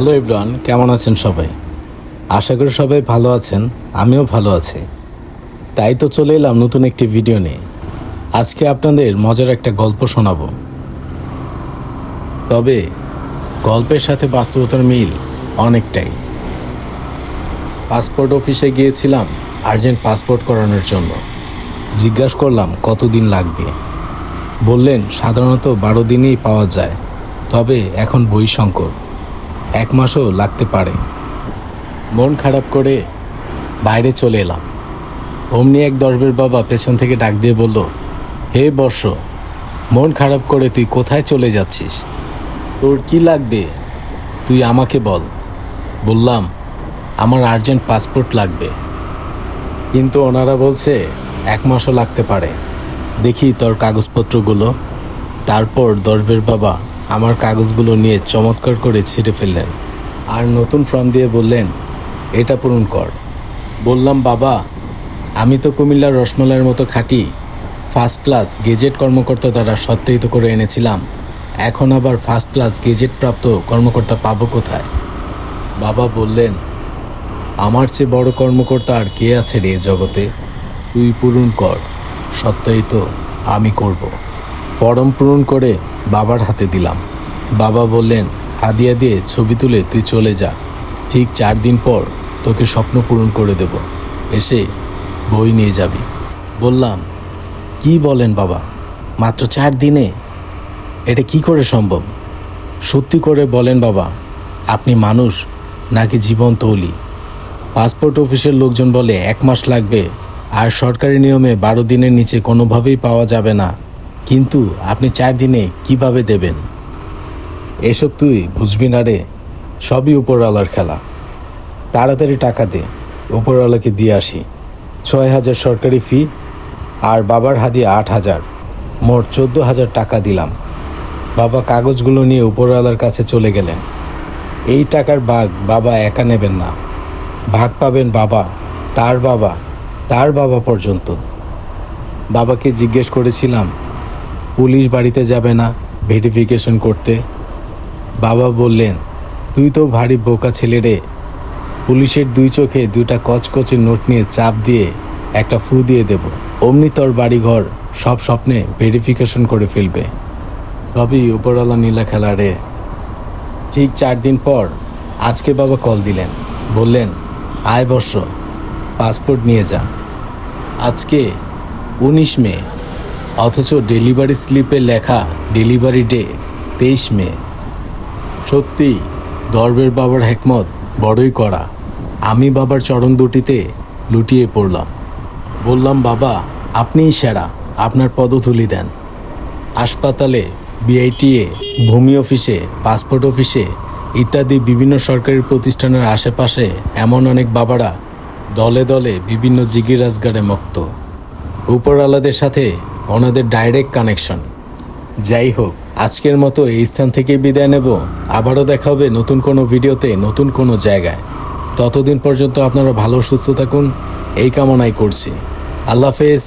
Hello Ibran, কেমন আছেন সবাই? আশা করি সবাই ভালো আছেন, আমিও ভালো আছি। তাই তো চলে এলাম নতুন একটি ভিডিও নিয়ে। আজকে আপনাদের মজার একটা গল্প শোনাবো। তবে গল্পের সাথে বাস্তবতার মিল অনেকটাই। পাসপোর্ট অফিসে গিয়েছিলাম আর্জেন্ট পাসপোর্ট করানোর জন্য। জিজ্ঞাসা করলাম, কতদিন লাগবে? বললেন, সাধারণত বারো দিনেই পাওয়া যায়। তবে এখন বই সংকট এক মাসও লাগতে পারে। মন খারাপ করে বাইরে চলে এলাম। অমনি এক দর্বের বাবা পেছন থেকে ডাক দিয়ে বলল, হে বর্ষ, মন খারাপ করে তুই কোথায় চলে যাচ্ছিস? তোর কি লাগবে? তুই আমাকে বল। বললাম, আমার আর্জেন্ট পাসপোর্ট লাগবে। কিন্তু ওনারা বলছে, এক মাসও লাগতে পারে। দেখি তোর কাগজপত্রগুলো। তারপর দর্বের বাবা আমার কাগজগুলো নিয়ে চমৎকার করে ছিঁড়ে ফেললেন। আর নতুন ফর্ম দিয়ে বললেন, এটা পূরণ কর। বললাম, বাবা, আমি তো কুমিল্লার রসমালাইয়ের মতো খাঁটি ফার্স্ট ক্লাস গেজেট কর্মকর্তা দ্বারা সত্যায়িত করে এনেছিলাম। এখন আবার ফার্স্ট ক্লাস গেজেট প্রাপ্ত কর্মকর্তা পাবো কোথায়? বাবা বললেন, আমার চেয়ে বড় কর্মকর্তা আর কে আছে রে জগতে? তুই পূরণ কর, সত্যায়িত আমি করব। ফরম পূরণ করে বাবার হাতে দিলাম। বাবা বললেন, হাদিয়া দিয়ে ছবি তুলে তুই চলে যা। ঠিক চার দিন পর তোকে স্বপ্ন পূরণ করে দেব। এসে বই নিয়ে যাবি। বললাম, কি বলেন বাবা? মাত্র চার দিনে? এটা কি করে সম্ভব? সত্যি করে বলেন বাবা, আপনি মানুষ নাকি জীবন তৌলি পাসপোর্ট অফিসের লোকজন বলে এক মাস লাগবে, আর সরকারি নিয়মে বারো দিনের নিচে কোনোভাবেই পাওয়া যাবে না। কিন্তু আপনি চার দিনে কীভাবে দেবেন? এসব তুই বুঝবি না রে। সবই উপরওয়ালার খেলা। তাড়াতাড়ি টাকা দে, উপরওয়ালাকে দিয়ে আসি। ছয় হাজার সরকারি ফি আর বাবার হাদিয়ে আট হাজার। মোট চোদ্দ হাজার টাকা দিলাম। বাবা কাগজগুলো নিয়ে উপরওয়ালার কাছে চলে গেলেন। এই টাকার ভাগ বাবা একা নেবেন না। ভাগ পাবেন বাবা, তার বাবা তার বাবা পর্যন্ত। বাবাকে জিজ্ঞেস করেছিলাম পুলিশ বাড়িতে যাবে না ভেরিফিকেশন করতে। বাবা বললেন, তুই তো ভারী বোকা ছেলে রে। পুলিশের দুই চোখে দুটা কচকচে নোট নিয়ে চাপ দিয়ে একটা ফু দিয়ে দেব। অমনি তোর বাড়িঘর সব স্বপ্নে ভেরিফিকেশন করে ফেলবে। সবই উপরওয়ালা নীলা খেলা রে। ঠিক চার দিন পর আজকে বাবা কল দিলেন। বললেন, আয় বর্ষ, পাসপোর্ট নিয়ে যা। আজকে উনিশ মে অথচ ডেলিভারি স্লিপে লেখা ডেলিভারি ডে, তেইশ মে। সত্যি দর্বের বাবার হেকমত বড়ই করা আমি বাবার চরণ দুটিতে লুটিয়ে পড়লাম। বললাম, বাবা, আপনিই সেরা, আপনার পদতুলি দেন। হাসপাতালে, বিআইটিএ, ভূমি অফিসে, পাসপোর্ট অফিসে ইত্যাদি বিভিন্ন সরকারি প্রতিষ্ঠানের আশেপাশে এমন অনেক বাবারা দলে দলে বিভিন্ন জিগিরাজগারে মুক্ত উপরওয়ালাদের সাথে ওনাদের ডাইরেক্ট কানেকশন যাই হোক, আজকের মতো এই স্থান থেকে বিদায় নেব। আবারও দেখা হবে নতুন কোনো ভিডিওতে নতুন কোনো জায়গায়। ততদিন পর্যন্ত আপনারা ভালো সুস্থ থাকুন। এই কামনাই করছি। আল্লাহ হাফেজ।